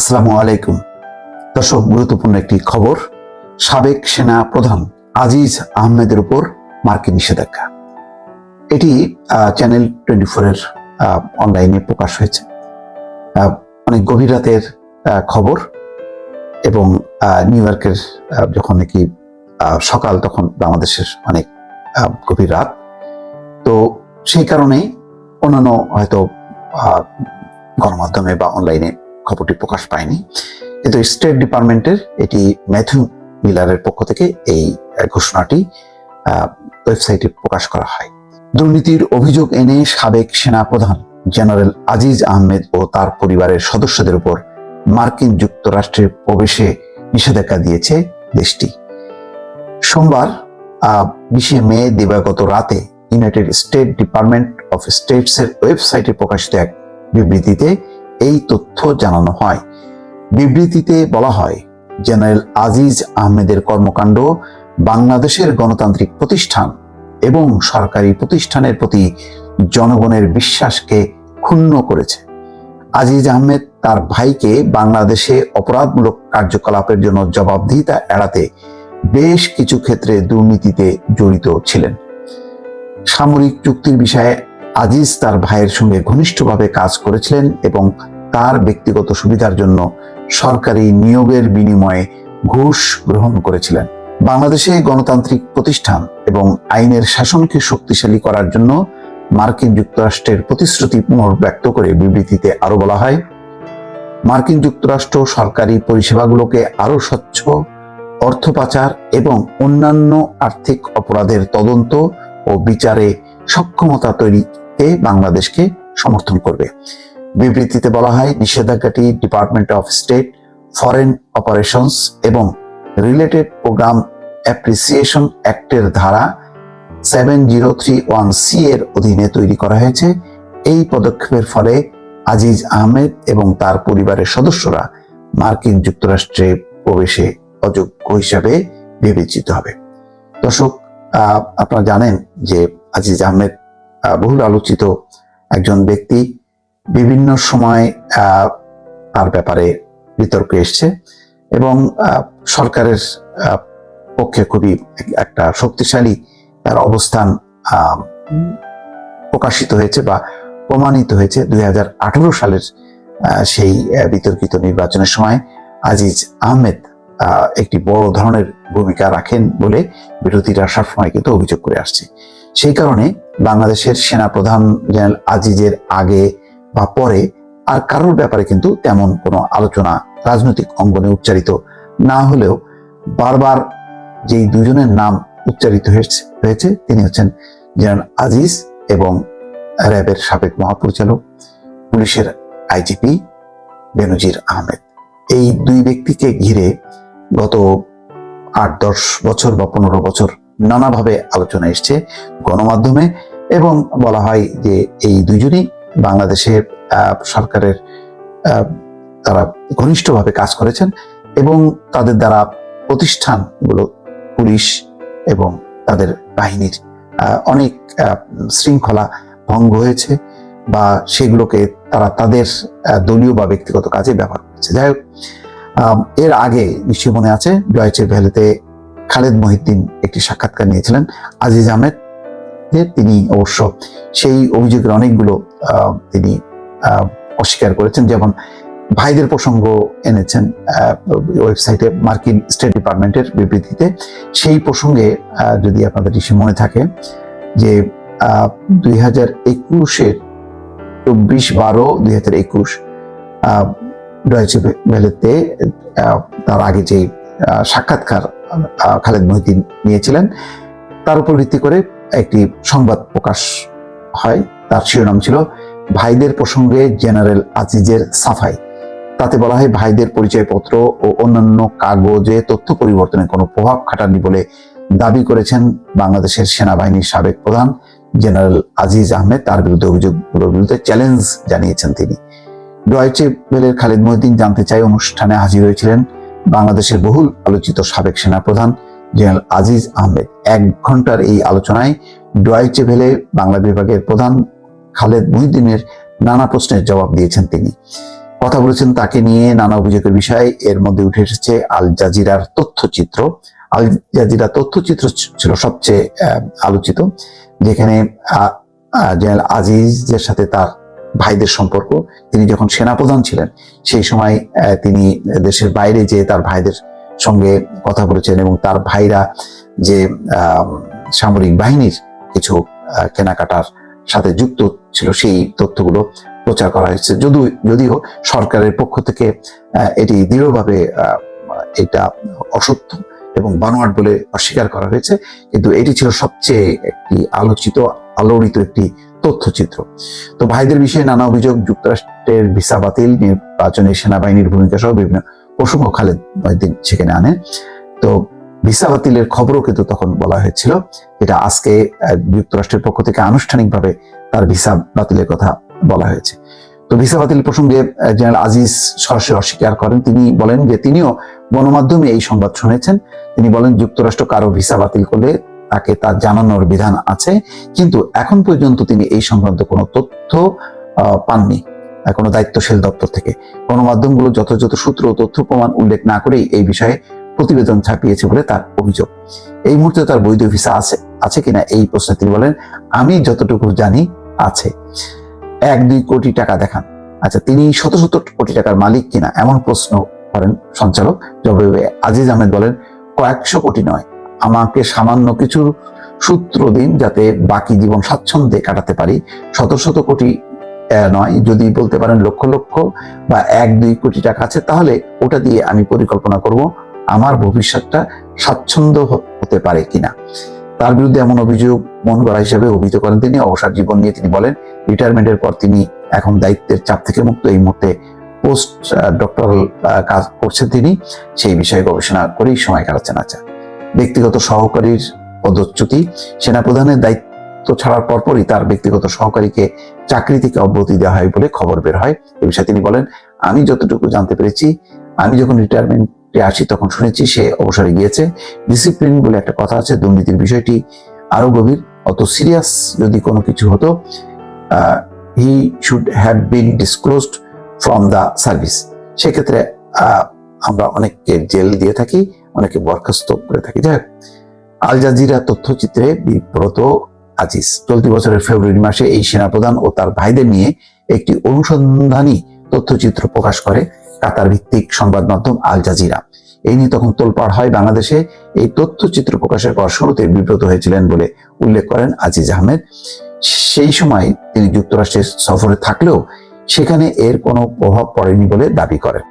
আসসালামু আলাইকুম। দর্শক, গুরুত্বপূর্ণ একটি খবর। সাবেক সেনা প্রধান আজিজ আহমেদের উপর মার্কিন নিষেধাজ্ঞা। এটি চ্যানেল টোয়েন্টি ফোরের অনলাইনে প্রকাশ হয়েছে। অনেক গভীর রাতের খবর এবং নিউ ইয়র্কের যখন নাকি সকাল তখন বাংলাদেশের অনেক গভীর রাত। তো সেই কারণেই অন্যান্য হয়তো গণমাধ্যমে বা অনলাইনে খবরটি প্রকাশ পায়নি। কিন্তু স্টেট ডিপার্টমেন্টের এটি ম্যাথু মিলারের পক্ষ থেকে এই ঘোষণাটি ওয়েবসাইটে প্রকাশ করা হয়। দুর্নীতির অভিযোগ এনে সাবেক সেনা প্রধান জেনারেল আজিজ আহমেদ ও তার পরিবারের সদস্যদের উপর মার্কিন যুক্তরাষ্ট্রের প্রবেশে নিষেধাজ্ঞা দিয়েছে দেশটি। সোমবার বিশে মে দিবাগত রাতে united state department of states এর ওয়েবসাইটে প্রকাশিত এক বিবৃতিতে এই তথ্য জানানো হয়। বিবৃতিতে বলা হয়, জেনারেল আজিজ আহমেদের কর্মকাণ্ড বাংলাদেশের গণতান্ত্রিক প্রতিষ্ঠান এবং সরকারি প্রতিষ্ঠানের প্রতি জনগণের বিশ্বাসকে ক্ষুণ্ণ করেছে। আজিজ আহমেদ তার ভাইকে বাংলাদেশে অপরাধমূলক কার্যকলাপের জন্য জবাবদিহিতা এড়াতে বেশ কিছু ক্ষেত্রে দুর্নীতিতে জড়িত ছিলেন। সামরিক চুক্তির বিষয়ে আজিজ তার ভাইয়ের সঙ্গে ঘনিষ্ঠভাবে কাজ করেছিলেন এবং তার ব্যক্তিগত সুবিধার জন্য সরকারি নিয়োগের বিনিময়ে ঘুষ গ্রহণ করেছিলেন। বাংলাদেশে গণতান্ত্রিক প্রতিষ্ঠান এবং আইনের শাসনকে শক্তিশালী করার জন্য মার্কিন যুক্তরাষ্ট্রের প্রতিশ্রুতি পুনর্ব্যক্ত করে বিবৃতিতে আরও বলা হয়, মার্কিন যুক্তরাষ্ট্র সরকারি পরিষেবাগুলোকে আরও স্বচ্ছ, অর্থ পাচার এবং অন্যান্য আর্থিক অপরাধের তদন্ত ও বিচারে সক্ষমতা তৈরিতে বাংলাদেশকে সমর্থন করবে। বিবৃতিতে বলা হয় নিষেধাজ্ঞাটি department of state foreign operations এবং রিলেটেড প্রোগ্রাম অ্যাপ্রিসিয়েশন অ্যাক্টের ধারা seven zero three one C এর অধীনে তৈরি করা হয়েছে। এই পদক্ষেপের ফলে আজিজ আহমেদ এবং তার পরিবারের সদস্যরা মার্কিন যুক্তরাষ্ট্রে প্রবেশে অযোগ্য হিসাবে বিবেচিত হবে। দর্শক আপনারা জানেন যে আজিজ আহমেদ আহ, বহুল আলোচিত একজন ব্যক্তি বিভিন্ন সময় তার ব্যাপারে বিতর্ক এসছে এবং সরকারের পক্ষে খুবই একটা শক্তিশালী তার অবস্থান প্রকাশিত হয়েছে বা প্রমাণিত হয়েছে দুই হাজার আঠারো সালের সেই বিতর্কিত নির্বাচনের সময় আজিজ আহমেদ আহ, একটি বড় ধরনের ভূমিকা রাখেন বলে বিরোধীরা সবসময় কিন্তু অভিযোগ করে আসছে। সেই কারণে বাংলাদেশের সেনা প্রধান জেনারেল আজিজের আগে বা পরে আর কারোর ব্যাপারে কিন্তু তেমন কোনো আলোচনা রাজনৈতিক অঙ্গনে উচ্চারিত না হলেও বারবার যেই দুজনের নাম উচ্চারিত হয়েছে, তিনি হচ্ছেন জেনারেল আজিজ এবং র্যাবের সাবেক মহাপরিচালক পুলিশের আইজিপি বেনজির আহমেদ। এই দুই ব্যক্তিকে ঘিরে গত আট, দশ বছর বা পনেরো বছর নানাভাবে আলোচনা এসছে গণমাধ্যমে এবং বলা হয় যে এই দুজনই বাংলাদেশের সরকারের তারা ঘনিষ্ঠভাবে কাজ করেছেন এবং তাদের দ্বারা প্রতিষ্ঠানগুলো, পুলিশ এবং তাদের বাহিনীর অনেক শৃঙ্খলা ভঙ্গ হয়েছে বা সেগুলোকে তারা তাদের দলীয় বা ব্যক্তিগত কাজে ব্যবহার করেছে। যাই হোক এর আগে নিশ্চয়ই মনে আছে ডয়েচে ভ্যালিতে খালেদ মহিদ্দিন একটি সাক্ষাৎকার নিয়েছিলেন আজিজ আহমেদ তিনি অবশ্য সেই অভিযোগের অনেকগুলো তিনি অস্বীকার করেছেন। যেমন ভাইদের প্রসঙ্গ এনেছেন ওয়েবসাইটে মার্কিন স্টেট ডিপার্টমেন্টের বিবৃতিতে। সেই প্রসঙ্গে যদি আপনাদের নিশ্চয়ই মনে থাকে যে দুই হাজার একুশের চব্বিশ বারো, দুই হাজার একুশ ডয়েচে তার আগে যে সাক্ষাৎকার খালেদ মহিদ্দিন নিয়েছিলেন। তার উপর ভিত্তি করে একটি সংবাদ প্রকাশ হয়। তার শিরোনাম ছিল, ভাইদের প্রসঙ্গে জেনারেল আজিজের সাফাই। তাতে বলা হয়, ভাইদের পরিচয়পত্র ও অন্যান্য কাগজে তথ্য পরিবর্তনে কোনো প্রভাব খাটাননি বলে দাবি করেছেন বাংলাদেশের সেনাবাহিনীর সাবেক প্রধান জেনারেল আজিজ আহমেদ। তার বিরুদ্ধে অভিযোগগুলোর বিরুদ্ধে চ্যালেঞ্জ জানিয়েছেন তিনি। ডয়েচে বেলের খালেদ মহিদ্দিন জানতে চাই, অনুষ্ঠানে হাজির হয়েছিলেন বাংলাদেশের বহুল আলোচিত সাবেক সেনা প্রধান জেনারেল আজিজ আহমেদ। এক ঘণ্টার এই আলোচনায় ডয়েচে ভেলে বাংলা বিভাগের প্রধান খালেদ মহিদ্দিনের নানা প্রশ্নের জবাব দিয়েছেন তিনি। কথা বলেছেন তাকে নিয়ে নানা অভিযোগের বিষয়ে। এর মধ্যে উঠে এসেছে আল জাজিরার তথ্যচিত্র। আল জাজিরা তথ্যচিত্র ছিল সবচেয়ে আলোচিত, যেখানে জেনারেল আজিজের সাথে তার ভাইদের সম্পর্ক, তিনি যখন সেনাপ্রধান ছিলেন, সেই সময় তিনি দেশের বাইরে যে তার ভাইদের সঙ্গে কথা বলেছেন এবং তার ভাইরা যে সামরিক বাহিনীর কিছু কেনাকাটার সাথে যুক্ত ছিল, সেই তথ্যগুলো প্রচার করা হয়েছে। যদিও যদিও সরকারের পক্ষ থেকে এটি দৃঢ়ভাবে এটা অসত্য এবং বানোয়াট বলে অস্বীকার করা হয়েছে, কিন্তু এটি ছিল সবচেয়ে একটি আলোচিত, আলোড়িত একটি তথ্যচিত্র। তো ভাইদের বিষয়ে নানা অভিযোগ, যুক্তরাষ্ট্রের ভিসা বাতিল, নির্বাচনে সেনাবাহিনীর ভূমিকা সহ বিভিন্ন প্রসঙ্গ খালেদ মহিউদ্দিন সেখানে আনেন তো ভিসা বাতিলের খবরও কিন্তু তখন বলা হয়েছিল এটা আজকে যুক্তরাষ্ট্রের পক্ষ থেকে আনুষ্ঠানিকভাবে তার ভিসা বাতিলের কথা বলা হয়েছে। তো ভিসা বাতিল প্রসঙ্গে জেনারেল আজিজ সরাসরি অস্বীকার করেন। তিনি বলেন যে তিনিও গণমাধ্যমে এই সংবাদ শুনেছেন। তিনি বলেন, যুক্তরাষ্ট্র কারও ভিসা বাতিল করলে তাকে তা জানানোর বিধান আছে, কিন্তু এখন পর্যন্ত তিনি এই সংক্রান্ত কোনো তথ্য পাননি কোনো দায়িত্বশীল দপ্তর থেকে। গণমাধ্যমগুলো যথাযথ সূত্র ও তথ্য প্রমাণ উল্লেখ না করেই এই বিষয়ে প্রতিবেদন ছাপিয়েছে বলে তার অভিযোগ। এই মুহূর্তে তার বৈধ ভিসা আছে আছে কিনা এই প্রশ্নে তিনি বলেন, আমি যতটুকু জানি, আছে। এক, দুই কোটি টাকা দেখান। আচ্ছা তিনি শত শত কোটি টাকার মালিক কিনা এমন প্রশ্ন করেন সঞ্চালক। জবাবে আজিজ আহমেদ বলেন, কয়েকশো কোটি নয়। আমাকে সামান্য কিছু সূত্র দিন যাতে বাকি জীবন স্বাচ্ছন্দ্যে কাটাতে পারি। শত শত কোটি নয়, যদি বলতে পারেন লক্ষ লক্ষ বা এক, দুই কোটি টাকা আছে, তাহলে ওটা দিয়ে আমি পরিকল্পনা করব আমার ভবিষ্যৎটা স্বাচ্ছন্দ্য হতে পারে কিনা। তার বিরুদ্ধে এমন অভিযোগ মন গড়া হিসেবে অভিহিত করেন তিনি। অবসর জীবন নিয়ে তিনি বলেন রিটায়ারমেন্টের পর তিনি এখন দায়িত্বের চাপ থেকে মুক্ত। এই মুহূর্তে পোস্ট ডক্টরাল কাজ করছেন তিনি। সেই বিষয়ে গবেষণা করেই সময় কাটাচ্ছেন। আচ্ছা ব্যক্তিগত সহকারীর পদচ্যুতি, সেনাপ্রধানের দায়িত্ব ছাড়ার পরপরই তার ব্যক্তিগত সহকারীকে চাকরি থেকে অব্যাহতি দেওয়া হয় বলে খবর বের হয়। এ বিষয়ে তিনি বলেন, আমি যতটুকু জানতে পেরেছি, আমি যখন রিটায়ারমেন্টে আসি তখন শুনেছি সে অবসরে গিয়েছে। ডিসিপ্লিন বলে একটা কথা আছে, দুর্নীতির বিষয়টি আরও গভীর। অত সিরিয়াস যদি কোনো কিছু হতো he should have been disclosed from the service সেক্ষেত্রে আমরা অনেককে জেল দিয়ে থাকি। অনেকে বরখাস্ত করে থাকি। যাই আল জাজিরা তথ্যচিত্রে বিব্রত আজিজ। চলতি বছরের ফেব্রুয়ারি মাসে এই সেনাপ্রধান ও তার ভাইদের নিয়ে একটি অনুসন্ধানী তথ্যচিত্র প্রকাশ করে কাতার ভিত্তিক সংবাদ মাধ্যম আল জাজিরা। এই নিয়ে তখন তোলপাড় হয় বাংলাদেশে। এই তথ্যচিত্র প্রকাশের পর শুরুতে বিব্রত হয়েছিলেন বলে উল্লেখ করেন আজিজ আহমেদ। সেই সময় তিনি যুক্তরাষ্ট্রের সফরে থাকলেও সেখানে এর কোনো প্রভাব পড়েনি বলে দাবি করেন।